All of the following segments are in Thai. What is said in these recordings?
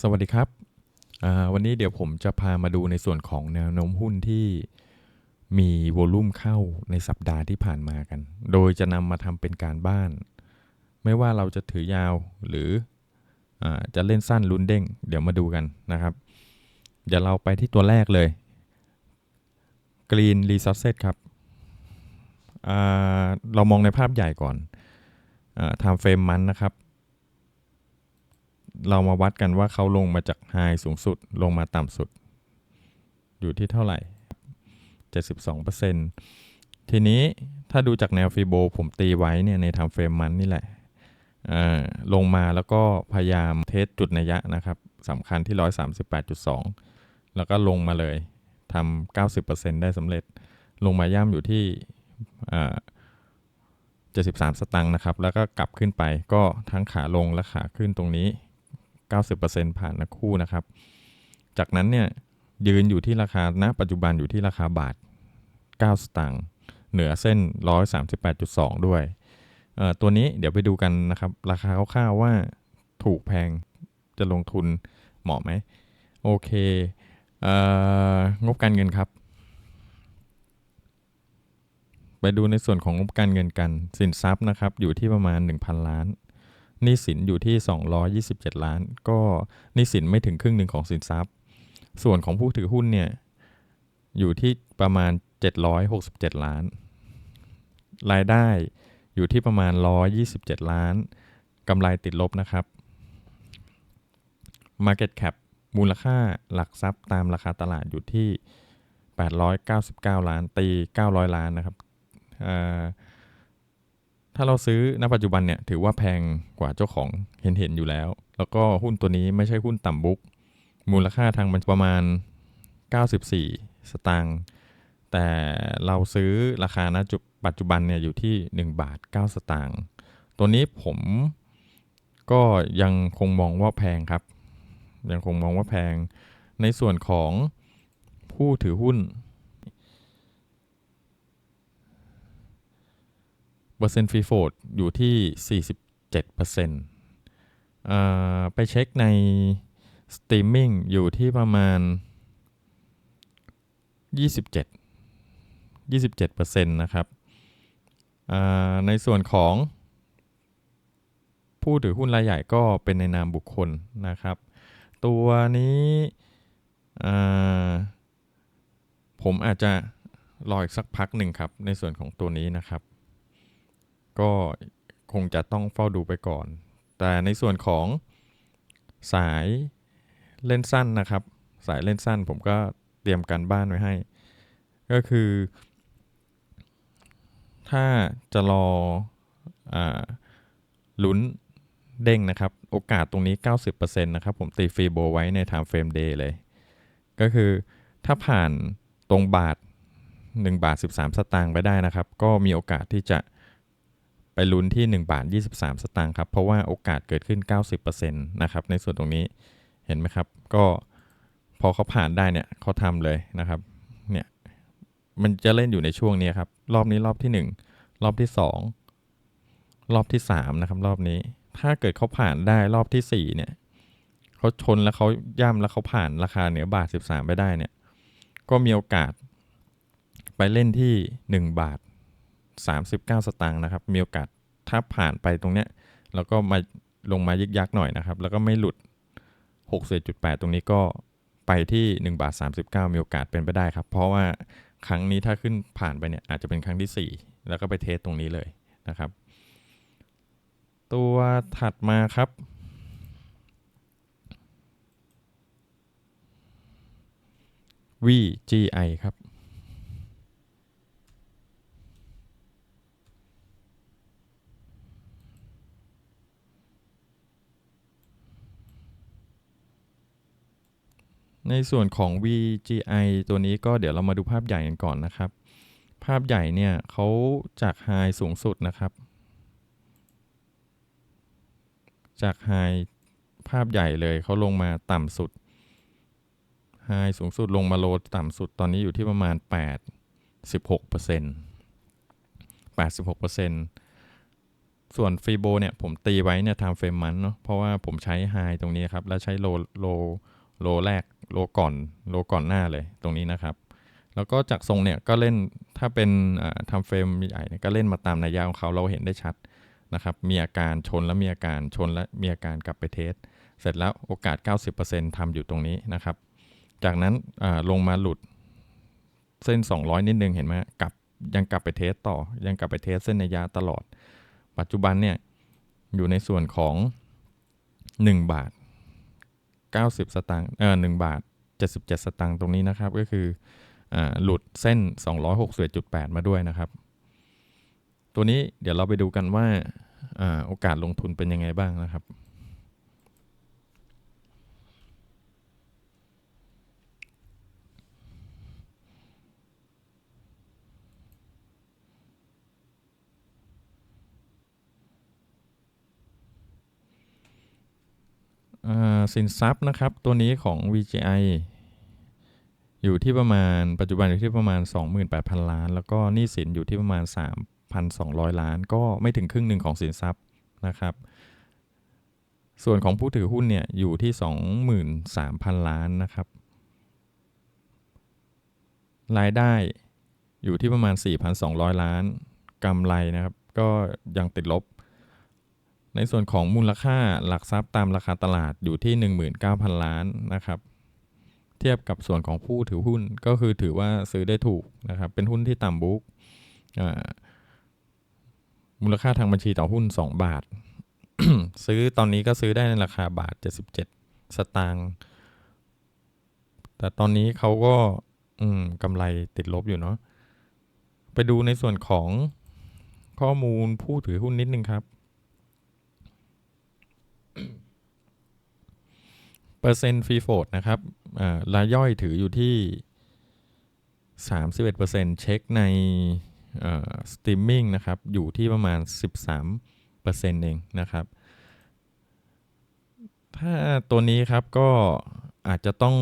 สวัสดีครับ วันนี้เดี๋ยวผมจะพามาดูในส่วนของแนวโน้มหุ้นที่มีโวลุ่มเข้าในสัปดาห์ที่ผ่านมากัน โดยจะนำมาทำเป็นการบ้าน ไม่ว่าเราจะถือยาวหรืออจะเล่นสั้นลุ้นเด้ง เดี๋ยวมาดูกันนะครับ เดี๋ยวเราไปที่ตัวแรกเลย Green Resources ครับ เรามองในภาพใหญ่ก่อนทำเฟรมมันนะครับ เรามาวัดกันว่าเขาลงมาจากไฮสูงสุดลงมาต่ำสุด อยู่ที่เท่าไหร่ 72%ทีนี้ถ้าดูจากแนวฟีโบผมตีไว้เนี่ยในทำเฟรมมันนี่แหละลงมาแล้วก็พยายามเทสจุดนัยยะนะครับสำคัญที่ 138.2 แล้วก็ลงมาเลยทำ90%ได้สำเร็จ ลงมาย่ำอยู่ที่อ่า73 สตังค์นะครับ แล้วก็กลับขึ้นไปก็ทั้งขาลงและขาขึ้นตรงนี้ 90%ผ่านนะคู่นะครับ จากนั้นเนี่ยยืนอยู่ที่ราคาณปัจจุบันอยู่ที่ราคาบาท 9 สตางค์เหนือเส้น 138.2 ด้วยเอ่อตัวนี้เดี๋ยวไปดูกันนะครับ ราคาคร่าวๆว่าถูกแพงจะลงทุนเหมาะไหม โอเคเอ่องบการเงินครับ ไปดูในส่วนของงบการเงินกัน สินทรัพย์นะครับ อยู่ที่ประมาณ 1,000 ล้าน นี้สินอยู่ที่ 227 ล้าน ก็หนี้สินไม่ถึงครึ่งหนึ่งของสินทรัพย์ ส่วนของผู้ถือหุ้นเนี่ยอยู่ที่ประมาณ 767 ล้าน รายได้อยู่ที่ประมาณ 127 ล้านกำไรติดลบนะครับ Market Cap มูลค่าหลักทรัพย์ตามราคาตลาดอยู่ที่ 899 ล้านตี 900 ล้านนะครับออาเราซื้อณปัจจุบันเนี่ยถือว่าแพงกว่าเจ้าของเห็นเห็นอยู่แล้ว แล้วก็หุ้นตัวนี้ไม่ใช่หุ้นต่ำบุ๊กมูลค่าทางมันประมาณ 94 สตางค์แต่เราซื้อราคาณจุปัจจุบันเนี่ยอยู่ที่ 1 บาท 9 สตางค์ตัวนี้ผมก็ยังคงมองว่าแพงครับ ยังคงมองว่าแพงในส่วนของผู้ถือหุ้น เปอร์เซ็นต์ฟรีโฟดอยู่ที่ 47%อ่าไปเช็คในสตรีมมิ่งอยู่ที่ประมาณ 27 27%นะครับในส่วนของผู้ถือหุ้นรายใหญ่ก็เป็นในนามบุคคลนะครับ ตัวนี้ผมอาจจะรออีกสักพักหนึ่งครับ ในส่วนของตัวนี้นะครับ ก็คงจะต้องเฝ้าดูไปก่อน แต่ในส่วนของสายเล่นสั้นนะครับ สายเล่นสั้นผมก็เตรียมการบ้านไว้ให้ ก็คือ ถ้าจะรออลุ้นเด้งนะครับ โอกาสตรงนี้ 90%นะครับผมตีฟรีโบไว้ใน time frame day เลย ก็คือถ้าผ่านตรงบาท 1 บาท 13 สตางค์ไปได้นะครับ ก็มีโอกาสที่จะ ไปลุ้นที่ 1 บาท 23 สตางค์ครับ เพราะว่าโอกาสเกิดขึ้น 90%นะครับในส่วนตรงนี้เห็นไหมครับ ก็พอเขาผ่านได้เนี่ยเขาทำเลยนะครับเนี่ยมันจะเล่นอยู่ในช่วงนี้ครับ รอบนี้รอบที่ 1 รอบที่ 2 รอบที่ 3 นะครับ รอบนี้ ถ้าเกิดเขาผ่านได้รอบที่ 4 เนี่ยเขาชนแล้วเขาย่ำแล้วเขาผ่านราคาเหนือบาท 13 ไปได้เนี่ยก็มีโอกาสไปเล่นที่ 1 บาท 39 สตางค์นะครับ มีโอกาสถ้าผ่านไปตรงเนี้ย แล้วก็มาลงมายึกยักหน่อยนะครับ แล้วก็ไม่หลุด 61.8 ตรงนี้ก็ไปที่ 1 บาท 39 มีโอกาสเป็นไปได้ครับ เพราะว่าครั้งนี้ถ้าขึ้นผ่านไปเนี่ยอาจจะเป็นครั้งที่ 4 แล้วก็ไปเทสตรงนี้เลยนะครับ ตัวถัดมาครับ VGI ครับ ในส่วนของ VGI ตัวนี้ก็เดี๋ยวเรามาดูภาพใหญ่กันก่อนนะครับ ภาพใหญ่เนี่ยเขาจากไฮสูงสุดนะครับ จากไฮภาพใหญ่เลยเขาลงมาต่ำสุดไฮสูงสุดลงมาโลต่ำสุดตอนนี้อยู่ที่ประมาณ 8 16เปอร์เซ็นต์86เปอร์เซ็นต์ส่วนฟีโบเนี่ยผมตีไว้เนี่ยทำเฟรมมันเนาะเพราะว่าผมใช้ไฮตรงนี้ครับ แล้วใช้โลโลโลแรก โลก่อนโลก่อนหน้าเลยตรงนี้นะครับ แล้วก็จากทรงเนี่ยก็เล่นถ้าเป็นทำเฟรมใหญ่ก็เล่นมาตามนัยยะของเขาเราเห็นได้ชัดนะครับ มีอาการชนแล้วมีอาการชนและมีอาการกลับไปเทส เสร็จแล้วโอกาส 90%ทำอยู่ตรงนี้นะครับ จากนั้นลงมาหลุดเส้น 200 นิดนึงเห็นไหมกลับยังกลับไปเทสต่อ ยังกลับไปเทสเส้นนัยยะตลอด ปัจจุบันเนี่ยอยู่ในส่วนของ 1 บาท 90 สตางค์เออ1บาท 77 สตางค์ตรงนี้นะครับ ก็คืออหลุดเส้น 261.8 มาด้วยนะครับ ตัวนี้เดี๋ยวเราไปดูกันว่าอโอกาสลงทุนเป็นยังไงบ้างนะครับ สินทรัพย์นะครับ ตัวนี้ของ VGI อยู่ที่ประมาณปัจจุบันอยู่ที่ประมาณ 28,000 ล้าน แล้วก็หนี้สินอยู่ที่ประมาณ 3,200 ล้าน ก็ไม่ถึงครึ่งหนึ่งของสินทรัพย์นะครับ ส่วนของผู้ถือหุ้นเนี่ยอยู่ที่ 23,000 ล้านนะครับ รายได้อยู่ที่ประมาณ 4,200 ล้านกำไรนะครับ ก็ยังติดลบ ในส่วนของมูลค่าหลักทรัพย์ตามราคาตลาดอยู่ที่ 19,000 ล้านนะครับ เทียบกับส่วนของผู้ถือหุ้นก็คือถือว่าซื้อได้ถูกนะครับ เป็นหุ้นที่ต่ำบุ๊กมูลค่าทางบัญชีต่อหุ้น 2 บาท ซื้อตอนนี้ก็ซื้อได้ในราคาบาท 77 สตางค์แต่ตอนนี้เขาก็กำไรติดลบอยู่เนาะไปดูในส่วนของข้อมูลผู้ถือหุ้นนิดนึงครับ เปอร์เซ็นต์ฟรีโฟดนะครับรายย่อยถืออยู่ที่ 31%เช็คในสตรีมมิ่งนะครับ อยู่ที่ประมาณ 13%เองนะครับ ถ้าตัวนี้ครับก็อาจจะต้อง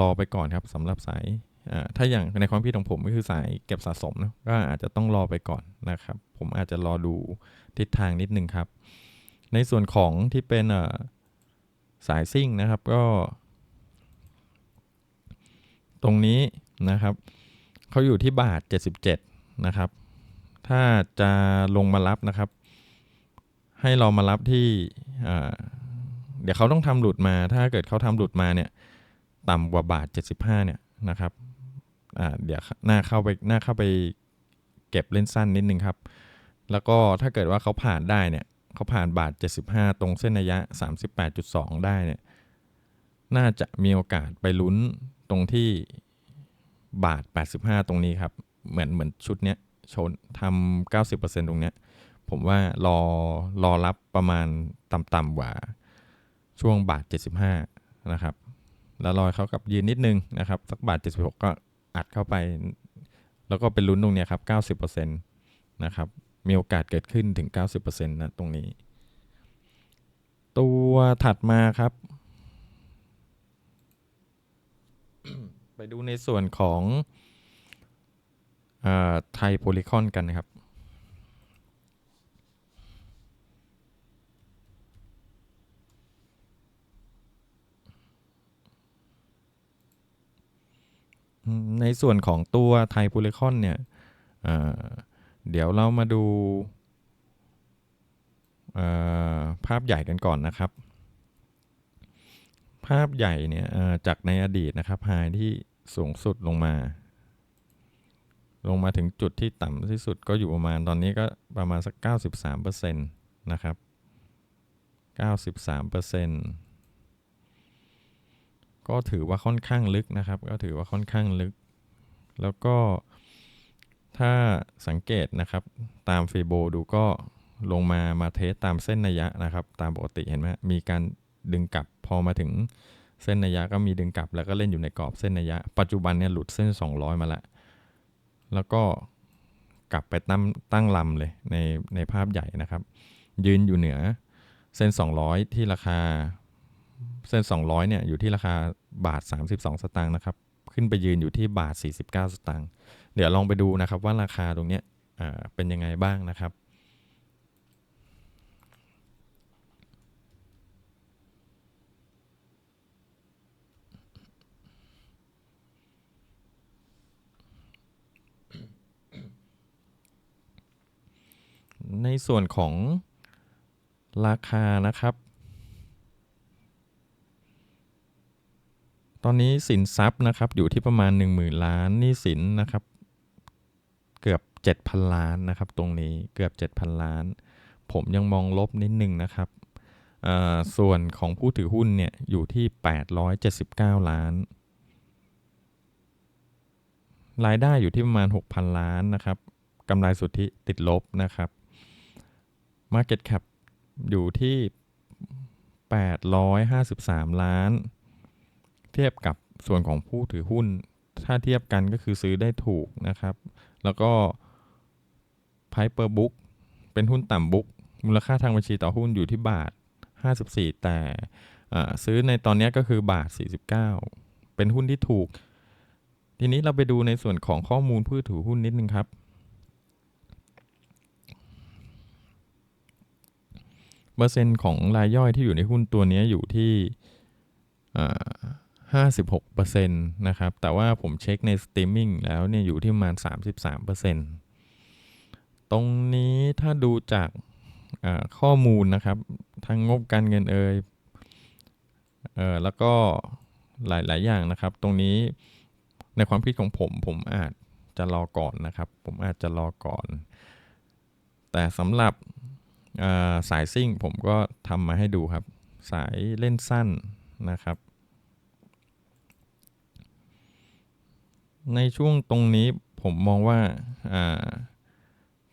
รอไปก่อนครับสำหรับสายถ้าอย่างในความคิดของผมก็คือสายเก็บสะสมนะก็อาจจะต้องรอไปก่อนนะครับ ผมอาจจะรอดูทิศทางนิดนึงครับ ในส่วนของที่เป็นสายซิ่งนะครับก็ ตรงนี้นะครับเขาอยู่ที่บาท 77 นะครับ ถ้าจะลงมารับนะครับ ให้เรามารับที่เดี๋ยวเขาต้องทำหลุดมา ถ้าเกิดเขาทำหลุดมาเนี่ยต่ำกว่าบาท 75 เนี่ยนะครับเดี๋ยวหน้าเข้าไปหน้าเข้าไปเก็บเล่นสั้นนิดนึงครับ แล้วก็ถ้าเกิดว่าเขาผ่านได้เนี่ย เขาผ่านบาท 75 ตรงเส้นระยะ 38.2 ได้เนี่ยน่าจะมีโอกาสไปลุ้นตรงที่บาท 85 ตรงนี้ครับ เหมือนเหมือนชุดเนี้ยชนทำ90%ตรงเนี้ยผมว่ารอรอรับประมาณต่ำๆกว่าช่วงบาท 75 นะครับ แล้วรอยเขากับยืนนิดนึงนะครับ สักบาท 76 ก็อัดเข้าไป แล้วก็เป็นลุ้นตรงเนี้ยครับ 90%นะครับ มีโอกาสเกิดขึ้นถึง 90%นะตรงนี้ ตัวถัดมาครับ ไปดูในส่วนของไทยโพลิคอนกันนะครับ ในส่วนของตัวไทยโพลิคอนเนี่ย เดี๋ยวเรามาดูภาพใหญ่กันก่อนนะครับ ภาพใหญ่เนี่ยจากในอดีตนะครับไฮที่สูงสุดลงมา ลงมาถึงจุดที่ต่ำที่สุดก็อยู่ประมาณตอนนี้ก็ประมาณสัก 93%นะครับ 93%ก็ถือว่าค่อนข้างลึกนะครับ ก็ถือว่าค่อนข้างลึก แล้วก็ ถ้าสังเกตนะครับตามฟีโบดูก็ลงมามาเทสตามเส้นนัยะนะครับ ตามปกติเห็นไหมมีการดึงกลับพอมาถึงเส้นนัยะก็มีดึงกลับแล้วก็เล่นอยู่ในกรอบเส้นนัยะ ปัจจุบันเนี่ยหลุดเส้น 200 มาแล้วแล้วก็กลับไปตั้งตั้งลำเลยในในภาพใหญ่นะครับ ยืนอยู่เหนือเส้น 200 ที่ราคาเส้น 200เนี่ยอยู่ที่ราคาบาท 32 สตางค์นะครับ ขึ้นไปยืนอยู่ที่บาท 49 สตางค์ เดี๋ยวลองไปดูนะครับว่าราคาตรงนี้เป็นยังไงบ้างนะครับในส่วนของราคานะครับ ตอนนี้สินทรัพย์นะครับอยู่ที่ประมาณ 1 0,000 ล้านนี่สินนะครับ 7,000 ล้านนะครับตรงนี้เกือบ 7,000 ล้าน ผมยังมองลบนิดนึงนะครับส่วนของผู้ถือหุ้นเนี่ยอยู่ที่ 879 ล้าน รายได้อยู่ที่ประมาณ 6,000 ล้านนะครับกำไรสุทธิติดลบนะครับ Market Cap อยู่ที่ 853 ล้าน เทียบกับส่วนของผู้ถือหุ้น ถ้าเทียบกันก็คือซื้อได้ถูกนะครับ แล้วก็ Price per book เป็นหุ้นต่ำบุ๊กมูลค่าทางบัญชีต่อหุ้นอยู่ที่บาท 54 แต่อ่ซื้อในตอนนี้ก็คือบาท 49 เป็นหุ้นที่ถูก ทีนี้เราไปดูในส่วนของข้อมูลผู้ถือหุ้นนิดนึงครับ เปอร์เซ็นต์ของรายย่อยที่อยู่ในหุ้นตัวนี้อยู่ที่ห้าสิบหกเปอร์เซ็นต์นะครับ แต่ว่าผมเช็คในสตรีมมิ่งแล้วเนี่ยอยู่ที่ประมาณสามสิบสามเปอร์เซ็น ตรงนี้ถ้าดูจากข้อมูลนะครับ ทั้งงบการเงินเอ่ยเออแล้วก็หลายๆ อย่างนะครับ ตรงนี้ในความคิดของผมผมอาจจะรอก่อนนะครับ ผมอาจจะรอก่อน แต่สำหรับสายซิ่งผมก็ทำมาให้ดูครับ สายเล่นสั้นนะครับ ในช่วงตรงนี้ผมมองว่าอ่า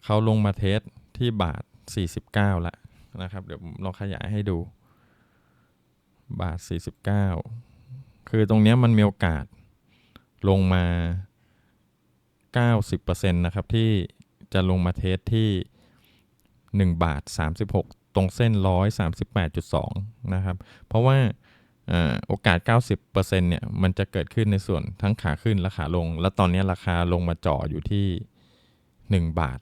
เขาลงมาเทสที่บาท 49ล้วนะครับ เดี๋ยวผมลองขยายให้ดู บาท 49 คือตรงนี้มันมีโอกาสลงมา 90%นะครับที่จะลงมาเทสที่ 1 บาท 36 ตรงเส้น 138.2 นะครับ เพราะว่าอ่าโอกาส 90%เนี่ย มันจะเกิดขึ้นในส่วนทั้งขาขึ้นและขาลง แล้วตอนนี้ราคาลงมาจ่ออยู่ที่ 1 บาท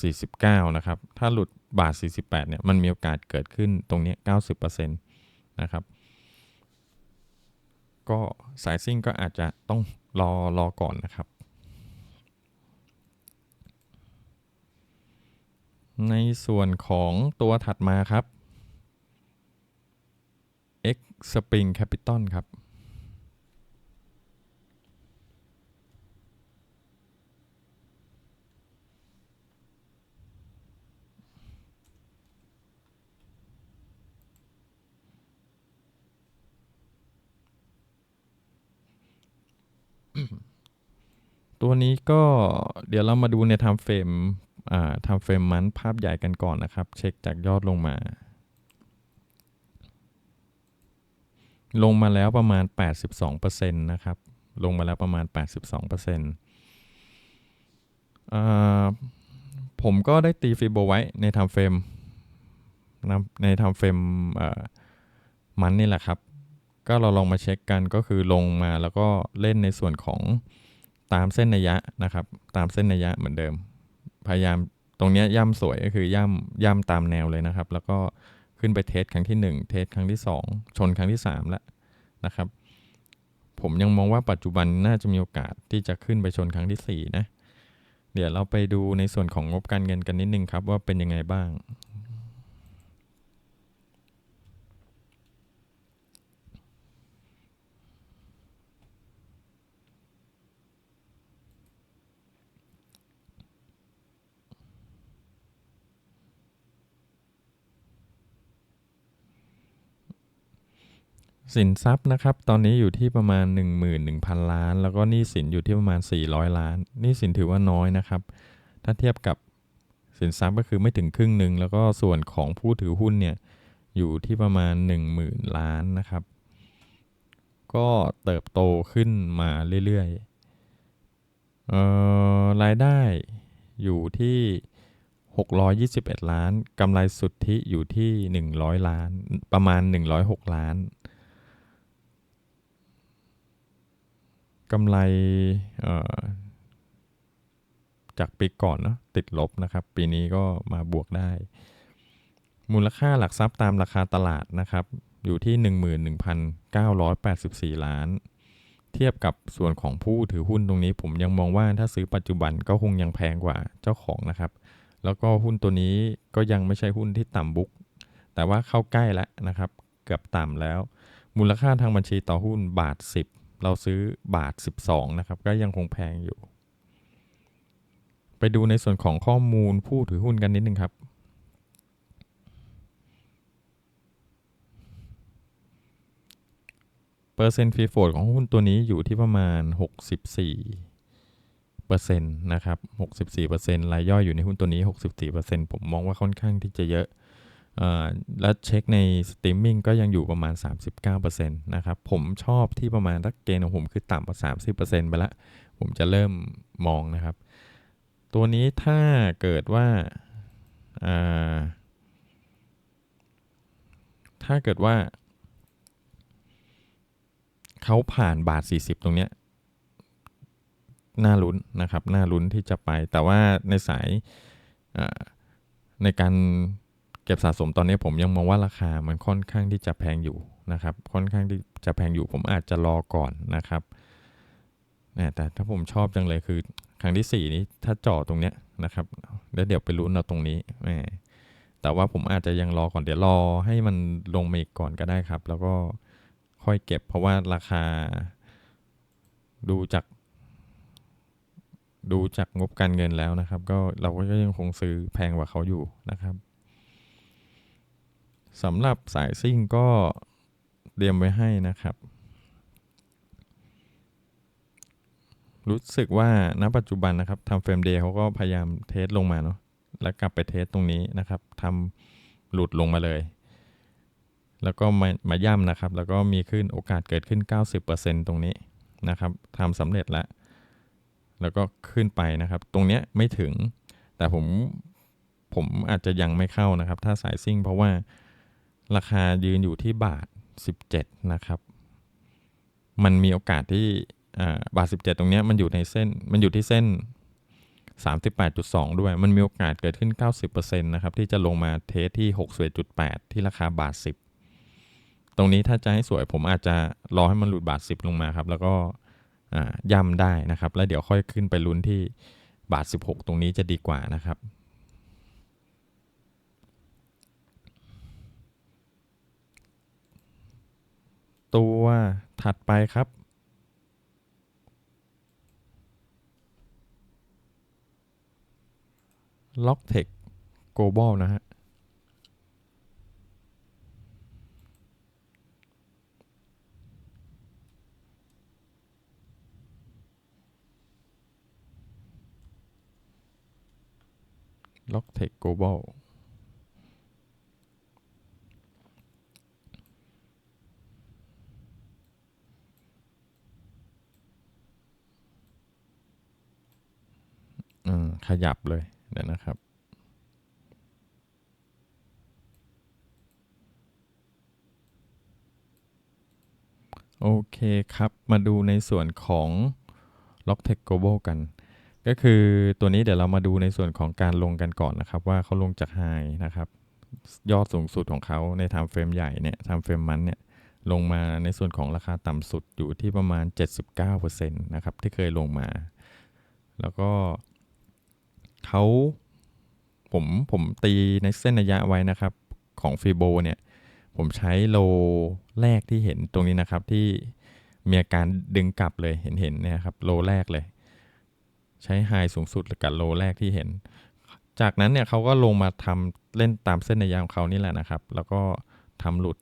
49 นะครับ ถ้าหลุดบาท 48 เนี่ย มันมีโอกาสเกิดขึ้นตรงนี้ 90%นะครับ ก็สายซิ่งก็อาจจะต้องรอรอก่อนนะครับ ในส่วนของตัวถัดมาครับ X Spring Capital ครับ ตัวนี้ก็เดี๋ยวเรามาดูใน time frame อ่า time frame มันภาพใหญ่กันก่อนนะครับ เช็คจากยอดลงมา ลงมาแล้วประมาณ 82%นะครับ ลงมาแล้วประมาณ 82%อ่าผมก็ได้ตีฟิโบไว้ใน time frame นะใน time frame อ่ามันนี่แหละครับ ก็เราลองมาเช็คกันก็คือลงมาแล้วก็เล่นในส่วนของตามเส้นนัยะนะครับ ตามเส้นนัยะเหมือนเดิม พยายามตรงนี้ยย่ำสวยก็คือย่ำย่ำตามแนวเลยนะครับ แล้วก็ขึ้นไปเทสครั้งที่ 1 เทสครั้งที่ 2 ชนครั้งที่3แล้วนะครับ ผมยังมองว่าปัจจุบันน่าจะมีโอกาสที่จะขึ้นไปชนครั้งที่4นะเดี๋ยวเราไปดูในส่วนของงบการเงินกันนิดนึงครับว่าเป็นยังไงบ้าง สินทรัพย์นะครับ ตอนนี้อยู่ที่ประมาณ 11,000 ล้าน แล้วก็หนี้สินอยู่ที่ประมาณ 400 ล้านหนี้สินถือว่าน้อยนะครับ ถ้าเทียบกับสินทรัพย์ก็คือไม่ถึงครึ่งหนึ่ง แล้วก็ส่วนของผู้ถือหุ้นเนี่ยอยู่ที่ประมาณ 10,000 ล้านนะครับ ก็เติบโตขึ้นมาเรื่อยๆเอ่อรายได้อยู่ที่ 621 ล้านกำไรสุทธิอยู่ที่ 100 ล้านประมาณ 106 ล้าน กำไรจากปีก่อนเนาะติดลบนะครับ ปีนี้ก็มาบวกได้ มูลค่าหลักทรัพย์ตามราคาตลาดนะครับ อยู่ที่ 11,984 ล้าน เทียบกับส่วนของผู้ถือหุ้นตรงนี้ ผมยังมองว่าถ้าซื้อปัจจุบันก็คงยังแพงกว่าเจ้าของนะครับ แล้วก็หุ้นตัวนี้ก็ยังไม่ใช่หุ้นที่ต่ำบุ๊กแต่ว่าเข้าใกล้แล้วนะครับ เกือบต่ำแล้ว มูลค่าทางบัญชีต่อหุ้นบาท 10 เราซื้อบาท 12 นะครับ ก็ยังคงแพงอยู่ ไปดูในส่วนของข้อมูลผู้ถือหุ้นกันนิดนึงครับเปอร์เซ็นต์ฟรีโฟลดของหุ้นตัวนี้อยู่ที่ประมาณ 64เปอร์เซ็นต์นะครับ 64เปอร์เซ็นต์รายย่อยอยู่ในหุ้นตัวนี้ 64เปอร์เซ็นต์ผมมองว่าค่อนข้างที่จะเยอะ แล้วเช็คในสตรีมมิ่งก็ยังอยู่ประมาณ 39%นะครับ ผมชอบที่ประมาณรักเกณฑ์ของผมคือต่ำกว่า 30%ไปละ ผมจะเริ่มมองนะครับ ตัวนี้ถ้าเกิดว่า ถ้าเกิดว่า เขาผ่านบาท 40 ตรงเนี้ยน่าลุ้นนะครับ น่าลุ้นที่จะไป แต่ว่าในสายในการ เก็บสะสมตอนนี้ผมยังมองว่าราคามันค่อนข้างที่จะแพงอยู่นะครับ ค่อนข้างที่จะแพงอยู่ ผมอาจจะรอก่อนนะครับแต่ถ้าผมชอบจังเลยคือครั้งที่ 4 นี้ถ้าจ่อตรงเนี้ยนะครับแล้วเดี๋ยวไปลุ้นเอาตรงนี้แต่ว่าผมอาจจะยังรอก่อนเดี๋ยวรอให้มันลงมาอีกก่อนก็ได้ครับ แล้วก็ค่อยเก็บ เพราะว่าราคา ดูจาก ดูจากงบการเงินแล้วนะครับ ก็เราก็ยังคงซื้อแพงกว่าเขาอยู่นะครับ สำหรับสายซิ่งก็เตรียมไว้ให้นะครับ รู้สึกว่าณปัจจุบันนะครับทำเฟรมเดย์เขาก็พยายามเทสลงมาเนาะแล้วกลับไปเทสตรงนี้นะครับทำหลุดลงมาเลย แล้วก็มามาย่ำนะครับ แล้วก็มีขึ้นโอกาสเกิดขึ้น 90%ตรงนี้นะครับทำสำเร็จแล้ว แล้วก็ขึ้นไปนะครับ ตรงเนี้ยไม่ถึง แต่ผมผมอาจจะยังไม่เข้านะครับ ถ้าสายซิ่งเพราะว่า ราคายืนอยู่ที่บาท 17 นะครับ มันมีโอกาสที่บาท 17 ตรงนี้มันอยู่ในเส้น มันอยู่ที่เส้น 38.2 ด้วย มันมีโอกาสเกิดขึ้น 90%นะครับ ที่จะลงมาเทสที่ 61.8 ที่ราคาบาท 10 ตรงนี้ถ้าจะให้สวยผมอาจจะรอให้มันหลุดบาท 10 ลงมาครับ แล้วก็ย่ำได้นะครับ แล้วเดี๋ยวค่อยขึ้นไปลุ้นที่บาท 16 ตรงนี้จะดีกว่านะครับ ตัวถัดไปครับ Logtech Global นะฮะ Logtech Global อืม ขยับเลยเดี๋ยวนะครับ โอเคครับ มาดูในส่วนของ Logtech Global กัน ก็คือตัวนี้เดี๋ยวเรามาดูในส่วนของการลงกันก่อนนะครับ ว่าเขาลงจากไฮนะครับ ยอดสูงสุดของเขาในไทม์เฟรมใหญ่เนี่ยไทม์เฟรมมันเนี่ยลงมาในส่วนของราคาต่ำสุดอยู่ที่ประมาณ 79%นะครับ ที่เคยลงมา แล้วก็ เขาผมผมตีในเส้นระยะไว้นะครับ ของฟีโบเนี่ย ผมใช้โลแรกที่เห็นตรงนี้นะครับที่มีอาการดึงกลับเลยเห็นเห็นเนี่ยครับโลแรกเลย ใช้ไฮสูงสุดกับโลแรกที่เห็น จากนั้นเนี่ยเขาก็ลงมาทำเล่นตามเส้นระยะของเขานี่แหละนะครับ แล้วก็ทำหลุด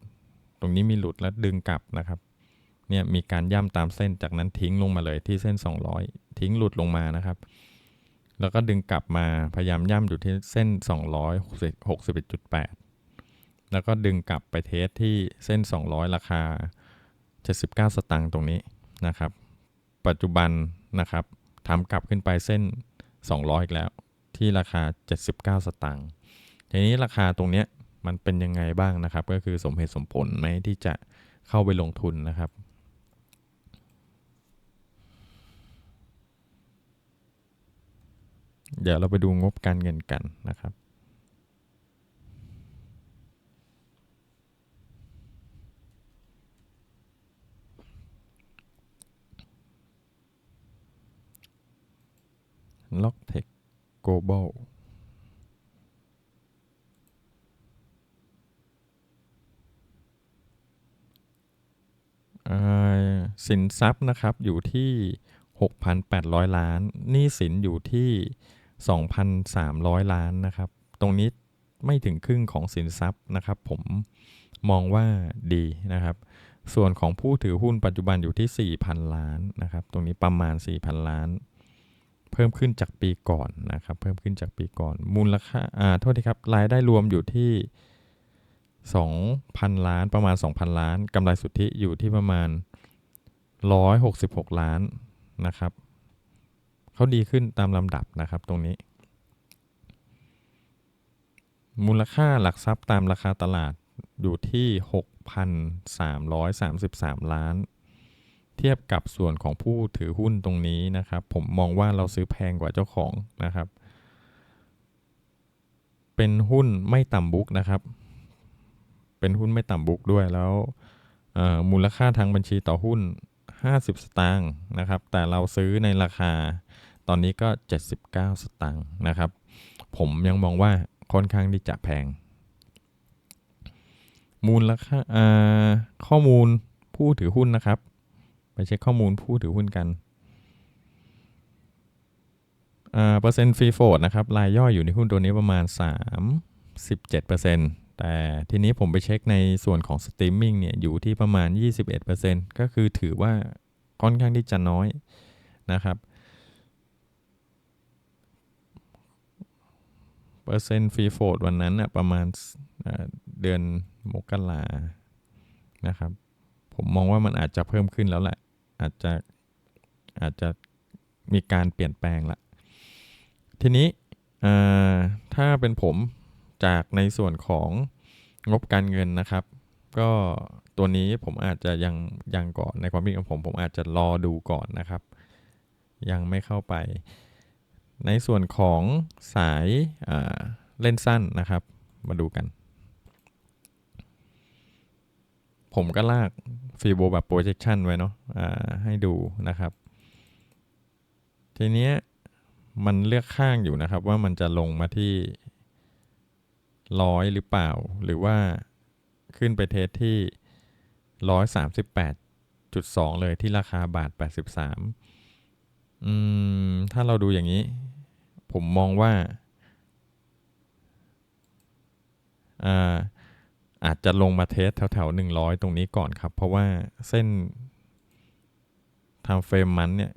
ตรงนี้มีหลุดแล้วดึงกลับนะครับเนี่ยมีการย่ำตามเส้นจากนั้นทิ้งลงมาเลยที่เส้น 200 ทิ้งหลุดลงมานะครับ แล้วก็ดึงกลับมาพยายามย่ำอยู่ที่เส้น 261.8 แล้วก็ดึงกลับไปเทสที่เส้น 200 ราคา 79 สตางค์ตรงนี้นะครับ ปัจจุบันนะครับทำกลับขึ้นไปเส้น 200 อีกแล้ว ที่ราคา 79 สตางค์ทีนี้ราคาตรงเนี้ยมันเป็นยังไงบ้างนะครับ ก็คือสมเหตุสมผลไหมที่จะเข้าไปลงทุนนะครับ เดี๋ยวเราไปดูงบการเงินกันนะครับล็อกเทคโกลบอลสินทรัพย์นะครับอยู่ที่ 6,800 ล้านนี่สินอยู่ที่ 2,300 ล้านนะครับ ตรงนี้ไม่ถึงครึ่งของสินทรัพย์นะครับ ผมมองว่าดีนะครับ ส่วนของผู้ถือหุ้นปัจจุบันอยู่ที่ 4,000 ล้านนะครับ ตรงนี้ประมาณ 4,000 ล้าน เพิ่มขึ้นจากปีก่อนนะครับ เพิ่มขึ้นจากปีก่อน มูลค่าอ่าโทษทีครับ รายได้รวมอยู่ที่ 2,000 ล้าน ประมาณ 2,000 ล้านกำไรสุทธิอยู่ที่ประมาณ 166 ล้านนะครับ เขาดีขึ้นตามลำดับนะครับตรงนี้ มูลค่าหลักทรัพย์ตามราคาตลาดอยู่ที่ 6,333 ล้าน เทียบกับส่วนของผู้ถือหุ้นตรงนี้นะครับ ผมมองว่าเราซื้อแพงกว่าเจ้าของนะครับ เป็นหุ้นไม่ต่ำบุ๊กนะครับ เป็นหุ้นไม่ต่ำบุ๊กด้วยแล้วมูลค่าทางบัญชีต่อหุ้น 50 สตางค์นะครับ แต่เราซื้อในราคา ตอนนี้ก็ 79 สตางค์นะครับ ผมยังมองว่าค่อนข้างที่จะแพง มูลค่าอ่าข้อมูลผู้ถือหุ้นนะครับ ไปเช็คข้อมูลผู้ถือหุ้นกันอ่าเปอร์เซ็นต์ฟรีโฟดนะครับรายย่อยอยู่ในหุ้นตัวนี้ประมาณ 37%แต่ทีนี้ผมไปเช็คในส่วนของสตรีมมิ่งเนี่ยอยู่ที่ประมาณ 21%ก็คือถือว่าค่อนข้างที่จะน้อยนะครับ เป อร์เซ็นต์ฟรีโฟดวันนั้นน่ะประมาณเดือนมกรานะครับ ผมมองว่ามันอาจจะเพิ่มขึ้นแล้วแหละ อาจจะอาจจะมีการเปลี่ยนแปลงละ ทีนี้ถ้าเป็นผมจากในส่วนของงบการเงินนะครับ ก็ตัวนี้ผมอาจจะยังยังก่อนในความคิดของผม ผมอาจจะรอดูก่อนนะครับ ยังไม่เข้าไป ในส่วนของสายาเล่นสั้นนะครับ มาดูกัน ผมก็ลากฟีโบแบบ projection ไว้เนาะให้ดูนะครับ ทีเนี้ยมันเลือกข้างอยู่นะครับว่ามันจะลงมาที่ร้อยหรือเปล่า หรือว่าขึ้นไปเทสที่ร้อยสามสิบแปดจุดสองเลยที่ราคาบาทแปดสิบสามอืมถ้าเราดูอย่างนี้ ผมมองว่าอาอาจจะลงมาเทสแถวๆหนึ่งร้อยตรงนี้ก่อนครับ เพราะว่าเส้นทำเฟรมมันเนี่ย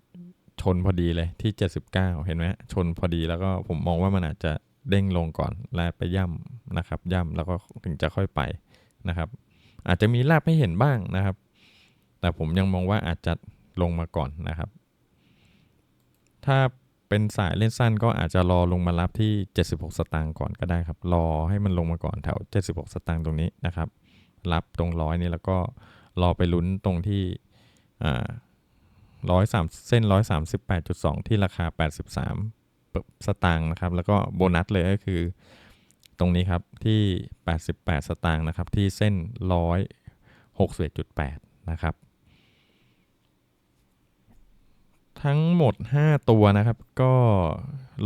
ชนพอดีเลยที่ 79 เห็นไหมชนพอดีแล้วก็ผมมองว่ามันอาจจะเด้งลงก่อนแล้วไปย่ำนะครับ ย่ำแล้วก็ถึงจะค่อยไปนะครับ อาจจะมีลาบให้เห็นบ้างนะครับ แต่ผมยังมองว่าอาจจะลงมาก่อนนะครับ ถ้า เป็นสายเล่นสั้นก็อาจจะรอลงมารับที่ 76 สตางค์ก่อนก็ได้ครับ รอให้มันลงมาก่อนแถว 76 สตางค์ตรงนี้นะครับ รับตรงร้อยนี้แล้วก็รอไปลุ้นตรงที่ร้อยสามเส้นร้อยสามสิบแปดจุดสองที่ราคาแปดสิบสามสตางค์นะครับ แล้วก็โบนัสเลยก็คือ ตรงนี้ครับที่แปดสิบแปดสตางค์นะครับ ที่เส้นร้อยหกสิบเอ็ดจุดแปดนะครับ ทั้งหมด 5 ตัวนะครับ ก็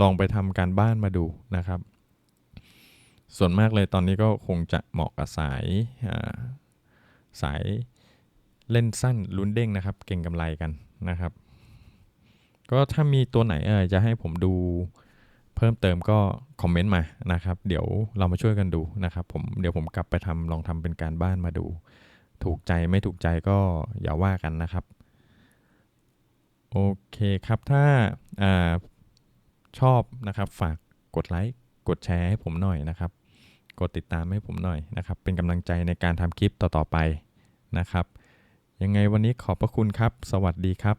ลองไปทำการบ้านมาดูนะครับ ส่วนมากเลยตอนนี้ก็คงจะเหมาะกับสายสายเล่นสั้นลุ้นเด้งนะครับ เก่งกำไรกันนะครับ ก็ถ้ามีตัวไหนเออจะให้ผมดูเพิ่มเติมก็คอมเมนต์มานะครับ เดี๋ยวเรามาช่วยกันดูนะครับ ผมเดี๋ยวผมกลับไปทำลองทำเป็นการบ้านมาดู ถูกใจไม่ถูกใจก็อย่าว่ากันนะครับ โอเคครับถ้าอาชอบนะครับฝากกดไลค์กดแชร์ให้ผมหน่อยนะครับ กดติดตามให้ผมหน่อยนะครับ เป็นกำลังใจในการทำคลิปต่อๆไปนะครับ ยังไงวันนี้ขอบพระคุณครับ สวัสดีครับ